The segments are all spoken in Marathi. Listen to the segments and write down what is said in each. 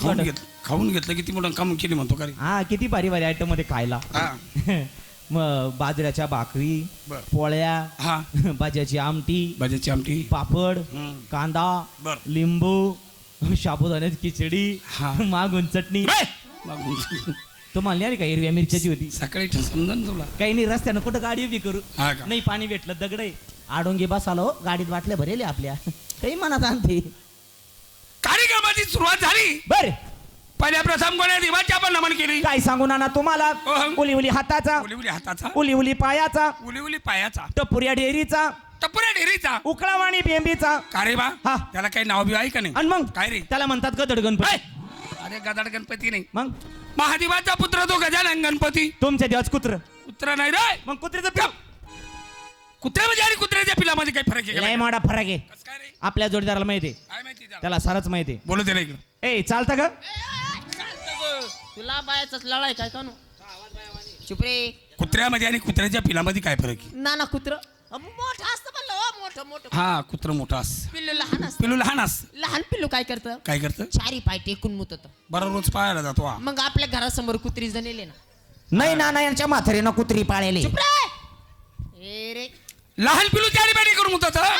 खाऊन घेत खाऊन घेतलं किती मोठं काम केली म्हणतो का रे? हा किती भारी भारी आयटममध्ये खायला. हा. मग बाजऱ्याच्या भाकरी बर. पोळ्या हा. भाज्याची आमटी भाज्याची आमटी. पापड हम्म. कांदा बर. लिंबू शाबुदाण्याची खिचडी हा. मागून चटणी. बे! मागून. तो म्हणली अरे का हिरव्या मिरच्याची होती? सकाळी समजा ना तुला? काही नाही रस्त्यानं कुठं गाडी उभी करू. हा का? नाही पाणी भेटलं दगड आहे. आडोंगी बसालो गाडीत बाटल्या भरेले आपल्या. काही मनात आणते. कार्यक्रमाची सुरुवात झाली. बर. पहिल्या प्रथम कोण्या देवाची आपण नमन केली. काय सांगू नाना तुम्हाला? हो. उली उली हाताचा उली उली हाताचा. उली उली पायाचा उली उली पायाचा. टपुऱ्या डेअरीचा टपुऱ्या डेरीचा. उकळावाणी बेंबीचा. का रे बा? हा. त्याला काही नाव बी आहे का नाही? आणि मग? काय रे? त्याला म्हणतात गदड! गणपती. अरे गदाड गणपती नाही. मग? महादेवाचा पुत्र तो गजानन गणपती. तुमच्या देवाच कुत्र. कुत्रा नाही रे. मग कुत्रीचं पिऊ. कुत्र्यामध्ये आणि कुत्र्याच्या पिलामध्ये काही फरक आहे लय का? मोठा फरक आहे. कसं काय रे? आपल्या जोडीदाराला माहिती आहे. काय माहिती त्याला? त्याला सारच माहिती आहे. बोलू दे रे इकडं ए चालतं का? तुला बायाचाच लढाय काय का नो चुप रे कुत्र्यामध्ये आणि कुत्र्याच्या पिलामध्ये काय फरक आहे? नाना कुत्र. मोठं असतं म्हणलं हो मोठं मोठं. हा कुत्र मोठा अस पिल्लू लहान असतं. पिलू लहान अस लहान पिल्लू काय करतं? काय करतं? चारी पाय टेकून मुतत. बरं रोज पाहायला जातो हा. मग आपल्या घरासमोर कुत्री जणेले ना. नाही नाना यांच्या म्हातारीनं कुत्री पाळलेली चुप रे. ए रे. लहान पिलू चारी बॅटी करून होतात हा.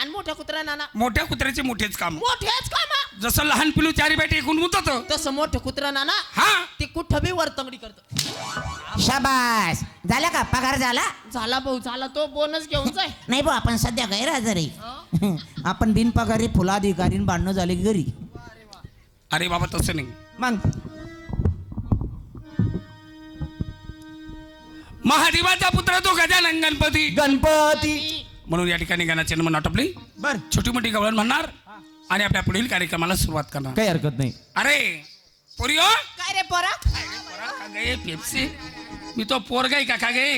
आणि मोठा कुत्रा नाना. मोठ्या कुत्र्याचे मोठेच काम. मोठेच काम. जसं लहान पिलू चारी बॅटी एकूण होतात तसं मोठं कुत्रा नाना हा. ते कुठं बी वर्तंगडी करत. शाबास. झाला का? पगार झाला? झाला भाऊ झाला. तो बोनस घेऊन जाय. नाही भाऊ आपण सध्या गैरहजर. आहे? आपण बिनपगारी फुलाधिकारी भांडणं झाले की घरी. अरे बाबा तसं नाही. मग? महादेवाचा पुत्र तो गजानन गणपती. गणपती. म्हणून या ठिकाणी गाण्याचे नमन आटपली. बर. छोटी मोठी गवळण म्हणणार आणि आपल्या पुढील कार्यक्रमाला सुरुवात करणार. काही हरकत नाही. अरे पोरियो काय रे पोरा? का गे पेप्सी. मी तो पोरगा आहे का का गे.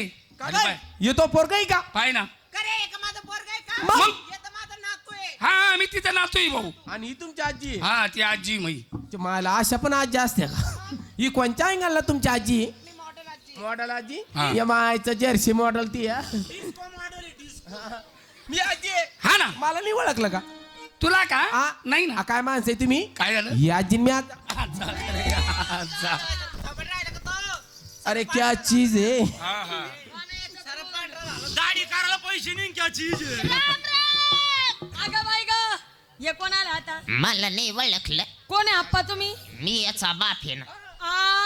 येतो पोर का? पाय ना. मग? हे तर माझं नातू आहे. हा मी तिथं नाचतोय भाऊ. आणि ही तुमची आजी आहे? हा ती आजी मई. ते मला अशा पण आजी असते का? ही कोणत्या अँगलला तुमची आजी मॉडेल आजी? हा. या मायचं जर्सी मॉडेल ती हा. मी आजी आहे. हा ना. मला नाही ओळखलं का? तुला का? आ? नाही ना. काय माणसं आहे तुम्ही? काय झालं? ही आजी मी जा जा. अरे क्या चीज आहे? हा, हा. अगं बाई ग हे कोण आलं आता? मला नाही ओळखलं. कोण आहे आप्पा तुम्ही? मी याचा बाप आहे ना. आ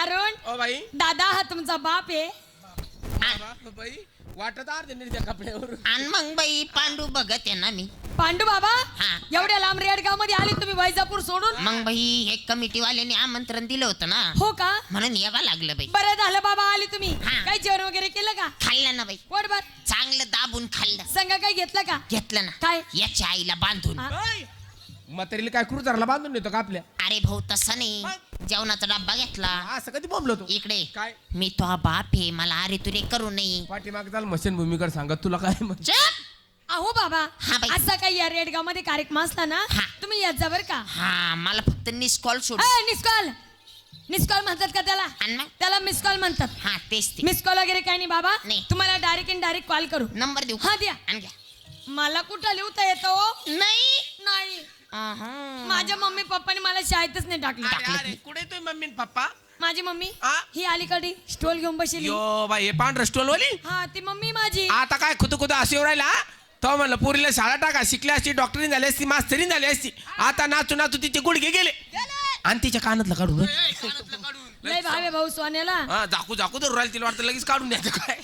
अरुण ओ बाई. दादा हा तुमचा बाप आहे. बाप बाई. वाटत अर्धे नाही त्या कपड्यावर आणि मग बाई पांडू बघत आहे ना मी. पांडू बाबा हा. एवढ्या लांब रेडगावमध्ये आले तुम्ही वैजापूर सोडून? मग बाई हे कमिटीवाल्यांनी आमंत्रण दिलं होतं ना. हो का? म्हणून यावं लागलं बाई. बरं झालं बाबा आले तुम्ही. हा. काही जेवण वगैरे केलं का? खाल्लं ना बाई. पोट बर चांगलं दाबून खाल्लं. संघ काही घेतलं का? घेतलं ना. काय? याच्या आईला बांधून. हा? म्हातारीला काय क्रुझरला बांधून देतो का आपल्या? अरे भाऊ तसं नाही. जेवणाचा डब्बा घेतला. असं कधी बोंबलो तू? इकडे. काय? मी तो हा बाप आहे मला अरे तुरे करू नये. पाठीमाग चाल मशीन भूमीकडे सांगत तुला काय म्हण- चुप! अहो बाबा हा बाई. असा काही या रेडगावमध्ये कार्यक्रम असला ना हा. तुम्ही यात जा बर का. हा मला फक्त मिस कॉल सोड. मिस कॉल मिस कॉल म्हणतात का त्याला? आणि मग? त्याला मिस कॉल म्हणतात. हा तेच ते. मिस कॉल वगैरे काही नाही बाबा. नाही. तुम्हाला डायरेक्ट इन डायरेक्ट कॉल करू. नंबर देऊ. हा द्या. आणि घ्या. मला कुठं लिहता येतो नाही. नाही. अहं. माझ्या मम्मी पप्पाने मला शाळेतच नाही टाकलं. अरे अरे कुठे तुम्ही मम्मी आणि पप्पा? माझी मम्मी आ? ही अलीकडे स्टोल घेऊन बसली. यो बाई हे पांढरं स्टोल वाली हा ती मम्मी माझी. आता काय खुद खुद असे राहिला तो म्हणलं पुरीला शाळा टाका शिकली असती डॉक्टरी झाली असती मास्तरी झाली असती. आता नाचू नाचू तिचे गुडघे गेले. आणि तिच्या कानातलं काढून. लय भावे भाऊ सोन्याला. हा झाकू झाकू तर राहिलं तिला वाटतं लगेच काढून द्यायचं काय.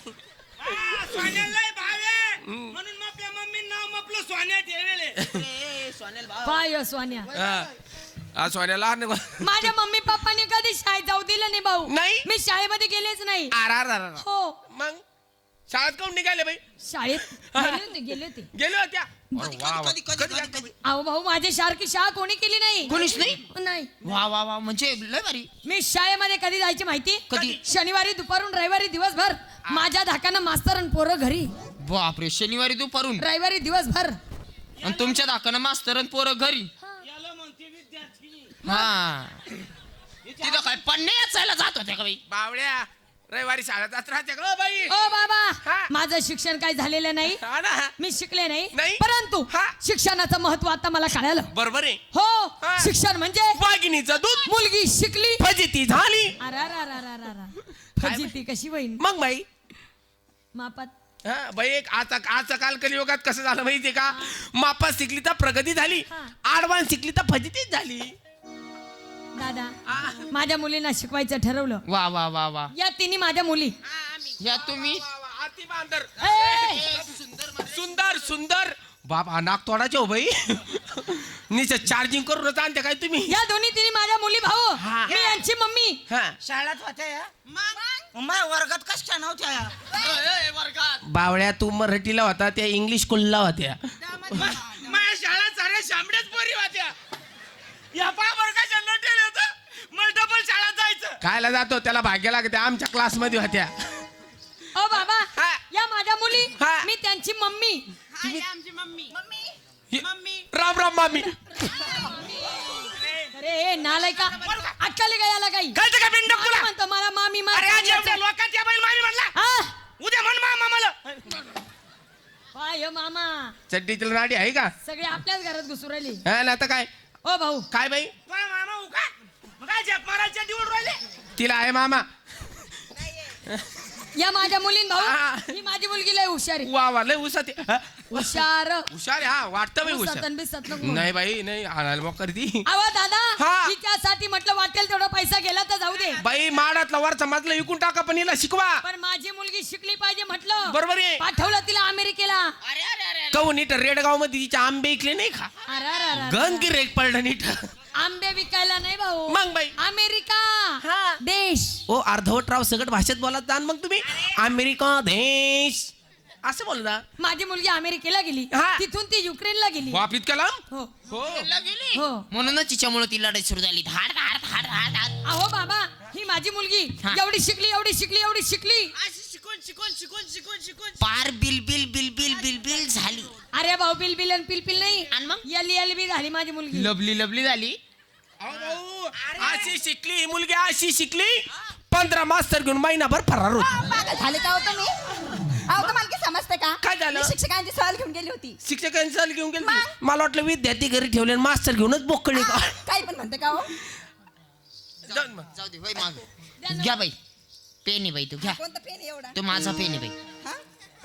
पाय सोन्या. हा. हा सोन्या लहान आहे बा. माझ्या मम्मी पप्पाने कधी शाळेत जाऊ दिलं नाही भाऊ. नाही? मी शाळेमध्ये गेलेच नाही. आर, आर, आर, आर. हो. मग? शाळेत काऊन निघाले बाई? शाळेत गेले होते गेले होते. गेले होत्या? अरे वा, वा. कधी- कधी- अहो भाऊ माझी सारखी शाळा कोणी केली नाही? कोणीच नाही? नाही. वा वा वा म्हणजे लय भारी. मी शाळेमध्ये कधी जायची माहिती? कधी? शनिवारी दुपारून रविवारी दिवसभर. माझ्या धाकानं मास्तर आणि पोरं घरी. बापरे शनिवारी दुपारून? रविवारी दिवसभर. आणि तुमच्या दाखवणं मास्तर आणि पोरं घरी. हा. तिथं काय पन्ने याचायला जात होत्या का बाई? बावड्या रविवारी शाळा जात राहते का ओ बाई? ओ बाबा हा. माझं शिक्षण काही झालेलं नाही. हा ना. मी शिकले नाही. नाही? परंतु हा. शिक्षणाचं महत्त्व आता मला कळालं. बरोबर आहे. हो हा. शिक्षण म्हणजे वाघिणीचं दूध. मुलगी शिकली. फजिती झाली. अरारारारारा. फजिती कशी होईन? मग बाई? मापात हा बाई एक आता आजचा काल कलियुगात कसं झालं माहितीये का? मापात शिकली तर प्रगती झाली. आडवान शिकली तर फजितीच झाली. दादा माझ्या मुलींना शिकवायचं ठरवलं. वा वा वा वा. या तिन्ही माझ्या मुली. या तुम्ही? बांदर. सुंदर सुंदर बाप हा नाक तोडाचे हो बाई. निश्चित चार्जिंग करून आणते काय तुम्ही? या दोन्ही तिन्ही माझ्या मुली भाऊ. हा. मी यांची मम्मी. हा. शाळेत होत्या या? मग वर्गात कशा नव्हत्या? या बावळ्या तू मराठीला होता त्या इंग्लिश स्कूलला होत्या. माझ्या शाळा साऱ्या शामड्याच पोरी होत्या. या पा वर्गाच्या नटेल होतं मला डबल शाळा जायचं. कायला जातो? त्याला भाग्य लागते आमच्या क्लासमध्ये होत्या. ओ बाबा हा. या माझ्या मुली हा. मी त्यांची मम्मी. आमची मम्मी. मम्मी? राम राम मामी. अरे ए, नालायका अक्काले का याला काही? कळतं का बिंडक तुला? अरे आज एवढ्या लोकात या बैल मामी म्हणला. हा. उद्या म्हण मामा पाय हो मामा. चड्डीची नाडी आहे का? सगळे आपल्याच घरात घुसू राहिली. हा ना आता काय? ओ भाऊ. काय बाई? मामा उका मग काय जग मारायच्या दिवड राहिले? तिला आहे मामा. या माझ्या मुलीन हा. भाऊ ही माझी मुलगी लय हुशार आहे. वा वा लय हा? हुशार. हुशार आहे, हा. वाटतं हुशार. नको. नाही बाई नाही. आणायला मग करती. अहो दादा हा. हिच्यासाठी म्हटलं वाटेल तेवढा पैसा गेला तर जाऊ दे. बाई माडातला वर समाजला विकून टाका पण हिला शिकवा. पण माझी मुलगी शिकली पाहिजे म्हटलं. बरोबर आहे. पाठवलं तिला अमेरिकेला. कहू नीट रेडगावमध्ये तिचे आंबे इकले नाही का? अरे, रेक पडलं नीट. आंबे विकायला नाही भाऊ. मग बाई. अमेरिका. देश. ओ अर्धवट राव सगळं भाषेत बोलत जा मग तुम्ही. अमेरिका देश. असं बोलता माझी मुलगी अमेरिकेला गेली. हा. तिथून ती युक्रेनला गेली. बाप इतकं लांब? हो. हो. हो. म्हणूनच तिच्यामुळे ती लढाई सुरू झाली. धाड धाड धाड धाड धाड. अहो बाबा ही माझी मुलगी. एवढी शिकली एवढी शिकली एवढी शिकली. शिकून शिकून शिकून शिकून पार bill bill bill bill bill bill झाली. अरे भाऊ बिल बिल आणि पिल पिल नाही. आणि मग? एल एल बी झाली माझी मुलगी. लबली लबली झाली. अहो भाऊ, अशी शिकली ही मुलगी अशी शिकली. पंधरा मास्तर घेऊन महिनाभर फरार होती. पागल झाले का होतं मी अहो तुम्हाला की समजते का? काय झालं? मी शिक्षकांची सहल घेऊन गेली होती. शिक्षकांनी चाल घेऊन गेली मला वाटलं विद्यार्थी घरी ठेवले आणि मास्तर घेऊनच बोकळी का? काही पण म्हणते का हो. जाऊ दे बाई माग. घ्या बाई. पेन आहे बाई तू घ्या. कोणतं पेन एवढा? तो माझा पेन आहे बाई. हा?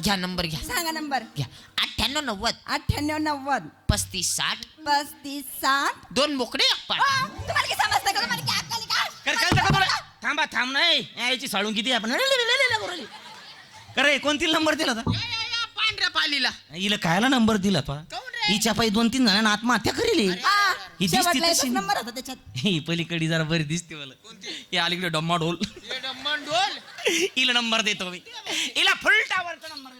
घ्या नंबर घ्या. सांगा नंबर. घ्या. अठ्ठ्याण्णव नव्वद. अठ्ठ्याण्णव नव्वद. पस्तीस साठ. पस्तीस साठ. दोन बोकडे एक पाट. अहो, तुम्हाला की समजते का? तुम्हाला की अक्कल आहे का? कर कळतं का तुला थांबा थांब नाही याची साळून किती आपण? करे कोणती नंबर दिला होता? या, या, या, पांढऱ्या पालीला. हिला कायला नंबर दिला तो हिच्या पायी दोन तीन जणांना आत्महत्या करेली. हा, ही दिसती शेवटला एकच तशी. नंबर होता त्याच्यात. ही पलीकडे जरा बरी दिसते मला. हे अलीकडे डम्मा ढोल हिला नंबर देतो मी हिला फुल टावरचा नंबर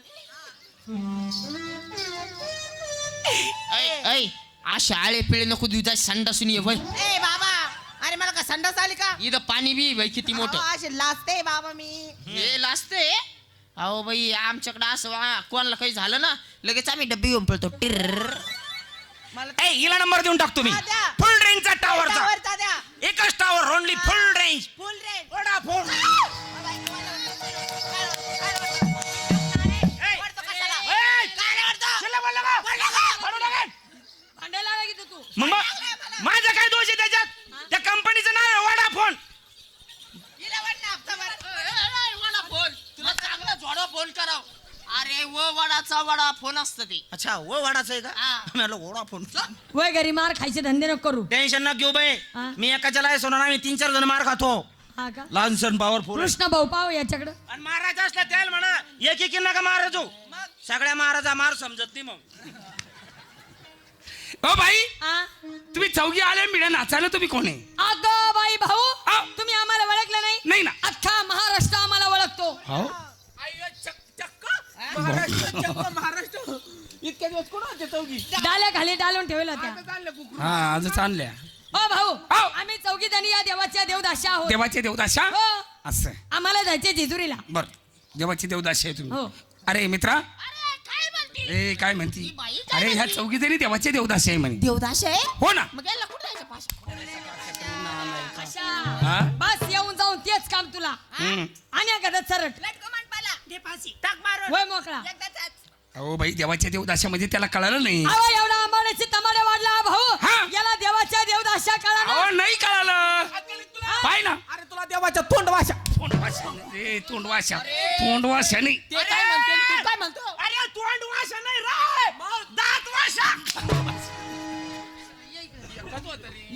ऐ ऐ अशा आळे पिळे नको दुधा संडासून ये वय ए बाबा अरे मला का संडास आली का इथं पाणी बी बाई किती मोठं अशी लाजते बाबा मी हे लाजते अहो बाई आमच्याकडे असं वा, कोणाला काही झालं ना लगेच आम्ही डब्बी घेऊन पळतो टिर्र ए हिला नंबर देऊन टाकतो मी हा, द्या. फुल रेंजचा टावरचा टावरचा द्या एकच tower only full range full रे ओढा मग मा- माझा काय दोष आहे त्याच्यात? त्या कंपनीचं नाव आहे वडा फोन फोन तुला चांगला जोडा फोन कराव. अरे व वडाचा वडा फोन असत ते. अच्छा वो वडाचं आहे का? हा. मला ओढा फोन वय घरी मार खायचे धंदे नको करू. टेन्शन ना घेऊ बाई. हा. मी एकाच्या लाय सोना आम्ही तीन चार जण मार खातो. हा का? लहान सण पॉवरफुल कृष्ण भाऊ पाव याच्याकडं. आणि महाराज असला त्याला म्हणा एक एक नका महाराज सगळ्या महाराजा मार समजत नाही मग. ओ बाई हा तुम्ही चौघी आले मिळा नाचायला तुम्ही कोण? आहे अगं बाई भाऊ आ. तुम्ही आम्हाला ओळखलं नाही? नाही ना. अख्खा महाराष्ट्र आम्हाला ओळखतो. हो? महाराष्ट्र इतक्या दिवस कोण होते चौघी? डाल्या खाली डालून ठेवला त्या हा आजच आणल्या ओ भाऊ आव. आम्ही चौघी जणी या देवाच्या देवदाशा आहोत. देवाचे देवदाशा? हो. असं. आम्हाला जायचे जेजुरीला. बर. देवाची देवदाशी आहे हो. तुम्ही अरे मित्रा ए काय म्हणती? अरे ह्या चौघी जणी देवाचे देवदाशी आहे म्हणे. देवदास आहे? हो ना. मग याला कुठं जायचं पाशा कशा? हा? बस येऊन जाऊन तेच काम तुला. हम्म. आणि गदत सरट टाक मारून. वय मोकळा. अहो बाई देवाच्या देवदाशामध्ये त्याला कळालं नाही. अहो एवढा आंबाड्याची तमाडे वाढला हा भाऊ. हा. याला देवाच्या देवदाशा कळा अहो नाही कळालं. पाय ना. अरे तुला देवाच्या तोंड भाषा तोंडवाशा रे तोंडवाशा. तोंडवाशा नाही. ते काय म्हणते? तू काय म्हणतो?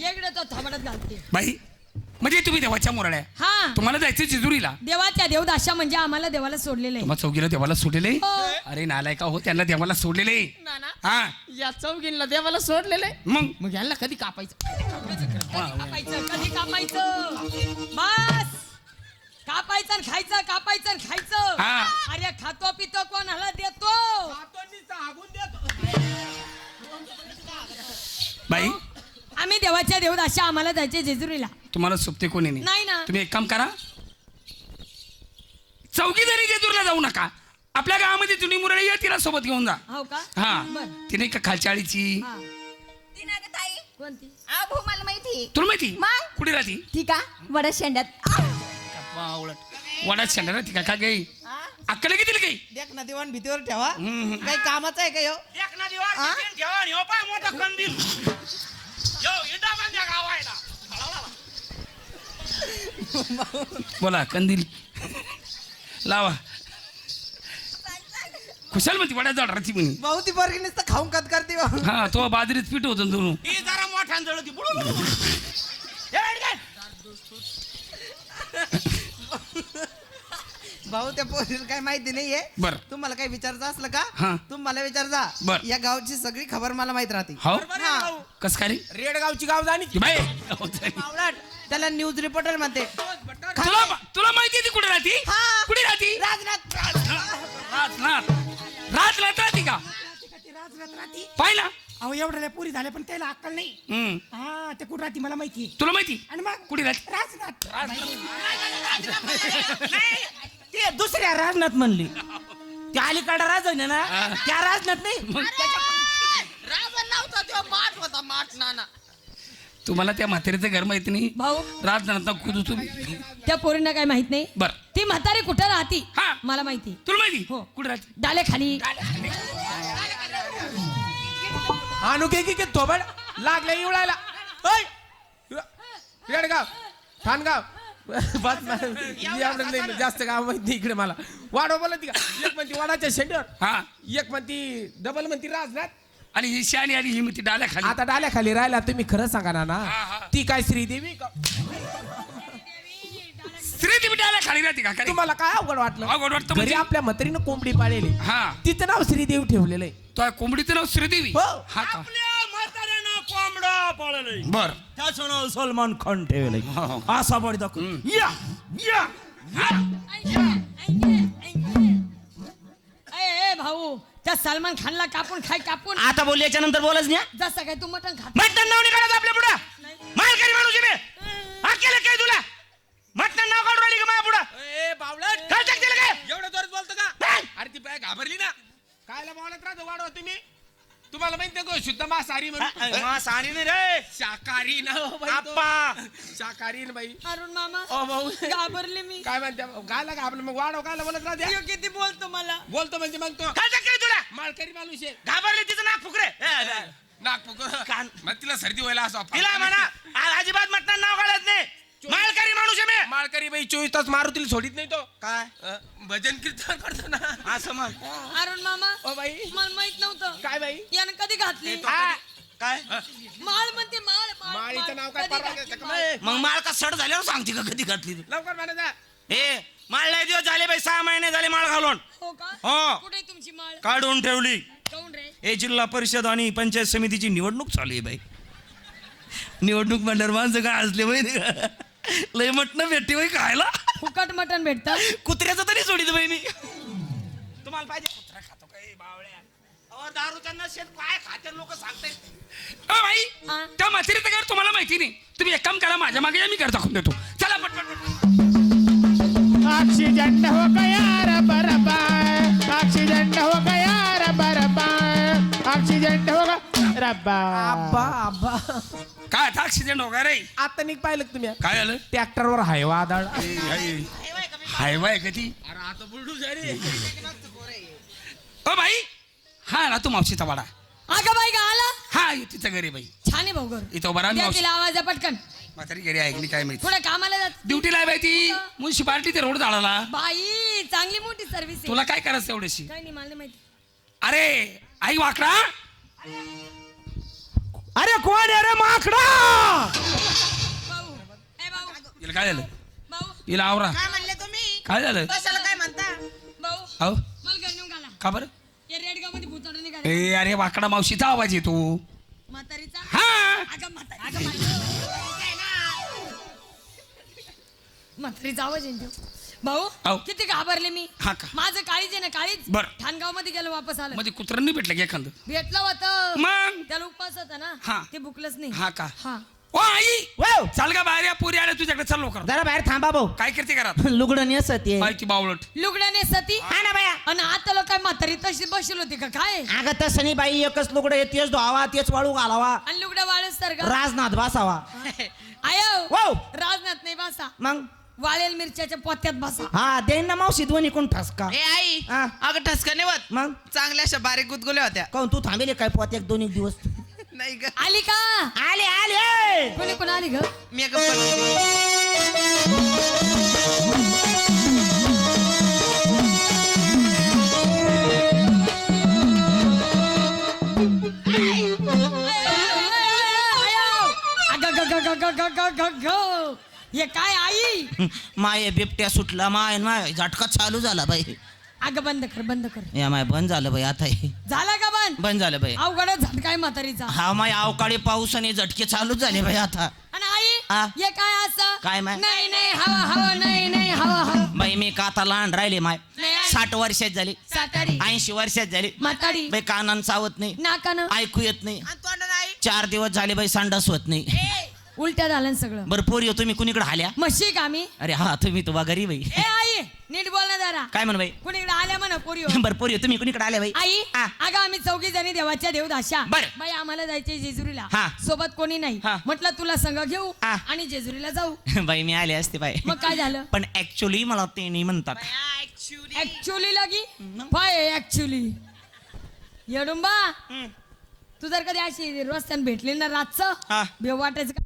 इकडे तो थोबडत घालते. बाई म्हणजे तुम्ही देवाच्या मोरड्या हा. तुम्हाला जायचं जेजुरीला? देवाच्या देवदाशा म्हणजे आम्हाला देवाला सोडलेलं आहे. तुम्हा चौकीला देवाला सोडलेले हो. अरे नालायका हो त्यांना देवाला सोडलेले हा. या चौघींना देवाला सोडलेले मग? मग यांना कधी कापायचं? कापायचं? कधी कापायचं? बस! कापायचं आणि खायचं कापायचं आणि खायचं. हा. अरे खातो पितो कोणाला देतो. बाई आम्ही देवाच्या देवदाशा आम्हाला जायचे जेजुरीला. तुम्हाला सुप्ते कोणी नाही. ना. तुम्ही एक काम करा. चौकी जरी जेजूरला जाऊ नका आपल्या गावामध्ये जुनी मुरळी आहे तिला सोबत घेऊन जा. हो का? हा. बर. तिने का हा. ती ना ग ताई कोणती? भाऊ मला माहिती. तुला माहिती? मग? कुठे राहती? ठीक आहे. वडा शेंड्यात. आ, वडात शेंडा राहते का? का काही अक्कल किती काही देख ना दिवाण भीतीवर ठेवा. हम्म. काही कामाचं आहे का ह्यो? एक ना दिवा ठेवा आणि हो पाय मोठा कंदील. बोला कंदील लावा खुशाल म्हणती वड्या जाड राहती म्हणे भाऊ ती बरगी नुसतं खाऊन कत करते भाऊ. हा तो बाजरीत पीठ होतं दोन ही जरा मोठ्यान जळती बुडू. हे? भाऊ त्या पोरीला काही माहिती नाहीये बर तुम्हाला काही विचारायचं असलं हा. का तुम्हाला विचार जा बर. या गावची सगळी खबर मला माहीत राहते हो हा. कस काय रे रेड गावची गाव जाणी ती बाई मावळाट, त्याला न्यूज रिपोर्टर म्हणते तुला तुला माहिती ती कुठे राहती हा. कुठे राहती राजनाथ राजनाथ राजनाथ राहती का पाहिला अहो एवढ्या पुरी झाल्या पण त्याला अक्कल नाही हम्म हा ते कुठं राहते मला माहिती तुला माहिती आणि मग कुठे राहती राजनाथ ते दुसऱ्या राजनाथ म्हणली. त्या अलीकडे राज आहे ना त्या राजनाथ नाही. राजा! नव्हता तेव्हा माठ होता माठ नाना. तुम्हाला त्या म्हातारीचं घर माहिती नाही? भाऊ. राजनाथ कुठं तुम्ही त्या पोरींना काय माहीत नाही? बर. ती म्हातारी कुठं राहती? हा. मला माहिती. तुला माहिती? हो. कुठे राहती? डाले खाली. आणू के की थोबड? लागले इवळायला. रेडगाव ठाणगाव. बस नाही. जास्त गाव माहिती नाही इकडे मला. वाढव बोला ती का? एक म्हणती वाडाच्या शेंडवर हा. एक म्हणती डबल म्हणती राजनाथ. आणि ही शानी आणि ही म्हणती डाल्या खाली. आता डाल्या खाली राहिला तुम्ही खरं सांगा ना ना हा, हा. ती काय श्रीदेवी का? स्त्री ती डाल्या खाली राहते का? काय तुम्हाला काय अवघड वाटलं? अवघड वाटतं घरी म्हणजे? आपल्या म्हातारीनं कोंबडी पाळलेली. हा. तिचं नाव श्रीदेवी ठेवलेलं आहे. तो कोंबडीचं नाव श्रीदेवी? हो. हा का? आपल्या बर. त्याचं नाव सलमान खान ठेवलंय. हो. असा बडी दाखव. या या ए, ए भाऊ त्या सलमान खानला कापून खाय कापून. आता बोल याच्यानंतर बोलच ना जसं काय तू मटण खात मटण नाव नाही काढत आपल्या पुढं. मालकरी माणूस आहे बे. अकेलं काय तुला? मटण नाव काढून राहिली का माझ्या पुढं? ए बावळट काय टाकतील काय? एवढं जोरात बोलतो का? अरे ती बाय घाबरली ना. कायला बोलत राहतो? वाढवा तुम्ही. तुम्हाला माहीत नाही का शुद्ध मांसाहारी म्हणून मास आणि नाही रे. शाकाहारी ना हो बाई तो. आप्पा. शाकाहारी ना बाई. अरुण मामा ओ भाऊ. घाबरले मी. काय म्हणते गायला घाबरलं मग वाढव कायला बोलत राहते किती बोलतो मला? बोलतो म्हणजे मग तो. काय टाकतील तुला? माळकरी माणूस आहे. घाबरले तिचं नाक फुकरे नागपूर कान. मग तिला सर्दी व्हायला असं तिला म्हणा आ- अजिबात मटण नाव काढत नाही मालकरी माळकरी बाई चोवीस तास मारुतीला सोडित नाही तो. काय? अ, भजन कीर्तन करतो ना. असं मग. अरुण मामा ओ बाई. मला माहीत नव्हतं. काय बाई? यानं कधी घातली? काय? माळ म्हणते माळ माळ, माळीचं नाव. काय? कधी परवा घातली? मग माळ. का सड झाल्यावर सांगते का कधी घातली तू? लवकर म्हणायचा ए माळ लय दिवस झाले बाई सहा महिने झाले माळ घालून. हो का? हो. कुठे आहे तुमची माळ? काढून ठेवली. काऊन रे हे जिल्हा परिषद आणि पंचायत समितीची निवडणूक चालू आहे बाई. निवडणूक म्हणल्यावर माणसं काय असले माहिती का? लय मटणं भेटते बाई खायला. फुकट मटण भेटतं. कुत्र्याचं तरी सोडित बाई मी. तुम्हाला पाहिजे कुत्रा खातो काय बावळ्या. अहो, दारूच्या नशेत काय खाते लोक सांगतायत अ बाई हा. त्या म्हातारीचं घर तुम्हाला माहिती नाही. तुम्ही एक काम करा माझ्या मागे या, मी घर दाखवून देतो. चला पटपट पटपट. ऑक्सीजन हो गया ऑक्सीजन हो गया रे बरबार ऑक्सीजन हो गया रब्बा. काय आता ऍक्सिडेंट वगैरे आता निघ पाहिलं का तुम्ही? काय आलं ट्रॅक्टरवर हाय वादळ हाय बाय कधी ओ बाई हा ना तू मावशीचा वाडा अगं बाई का आला? हा ये तिचं घरी बाई. छान आहे भाऊ घर. इथं बरा द्या मावशी. तिला आवाज आहे पटकन. म्हातारी घरी ऐकली काय माहिती. थोडं कामाला जात ड्युटीला आहे बाई ती. म्युन्सिपाल्टी ते रोड जाळाला बाई चांगली मोठी सर्व्हिस आहे. तुला काय करायचं एवढीशी काही नाही मला नाही माहिती. अरे आई वाकडा. अरे कोण आहे रे माकडा? हिला काय झालं? हिला आवरा. काय म्हणले तुम्ही? काय झालं? कशाला काय म्हणता? भाऊ अहो मला घर नेऊन घाला. का बरं? या रेडगावमध्ये भूताडा निघाला. ए अरे वाकडा मावशीचा आवाज येतो म्हातारीचा? हा. अगं म्हातारी अगं म्हातारी. म्हातारीचा आवाज येतो भाऊ अहो. किती घाबरले मी. हा का? माझं काळीच आहे ना काळीच बरं. ठाणगावमध्ये गेलो वापस आलं. मध्ये कुत्र्यांनी भेटलं की एखादं? भेटलं होतं. मग? त्याला उपवास होता ना. हा. ते बुकलंच नाही. हा का? हा. ओ आई! वाव चाल का बाहेर या पुरी आल्या तुझ्याकडे चल लवकर. जरा बाहेर थांबा भाऊ. काय करते घरात? लुगडं नेसत ये. माहिती बावळट. लुगड्याने सती हा ना बाया. आणि आता लोक काय म्हातारी तशी बसली होती का? काय? अगं तसं नाही बाई. एकच लुगडं आहे, तेच धुवावा तेच वाळू घालावा. आणि लुगड्या वाळस तर का राजनाथ बसावा. आयो. वाव राजनाथ नाही बसा. मग? वाळेल मिरच्याच्या पोत्यात बसा हा देईन ना मावशी दोन्ही कोण ठसका ए आई हा. अगं ठसका नाही होत मग चांगल्या अशा बारीक गुदगुल्या होत्या काऊन तू थांबेले काय पोत्यात दोन एक दिवस नाही ग आली का आले आले कोणी कोण आली ग मेकअप पण हे काय आई? माय बिबट्या सुटला माय माय झटका चालू झाला बाई. अगं बंद कर बंद कर. या माय बंद झालं बाई आता. हे. झाला का बंद? बंद झालं बाई. अवघड झटकाय म्हातारीचा. हा माय अवकाळी पाऊस आणि झटके चालूच झाले बाई आता. आणि आई? हे? काय असं? काय माय? नाही नाही हवा हवा नाही नाही हवा हवा. बाई मी का आता लहान राहिले माय? नाही. साठ वर्षात झाली. सातारी. ऐंशी वर्षात झाली. म्हातारी. बाई कानान चावत नाही. नाकानं. ऐकू येत नाही. आणि आई. चार दिवस झाले बाई संडास होत नाही. उलट्या झालं ना सगळं. बरं पोरी हो, तुम्ही कुणीकडे आल्या? म्हशी का मी अरे हा तुम्ही तुवा घरी बाई ए आई नीट बोल ना जरा. काय म्हण बाई? कुणीकडे आल्या म्हणा पोरी बरं पोरी हो, तुम्ही कुणीकडे आल्या बाई? आई हा. अगं आम्ही चौघी जणी देवाच्या देवदाशा. बरं. बाई आम्हाला जायचंय जेजुरीला. हा. सोबत कोणी नाही. हा. म्हटलं तुला संघ घेऊ हा. आणि जेजुरीला जाऊ. बाई मी आले असते बाई. मग काय झालं? पण ऍक्च्युली मला ते नाही म्हणतात. ऍक्च्युली लगी? पाय ऍक्च्युली येडुंबा तू जर कधी अशी रस्त्याने भेटली ना हा. रातचं भेव वाटायचं का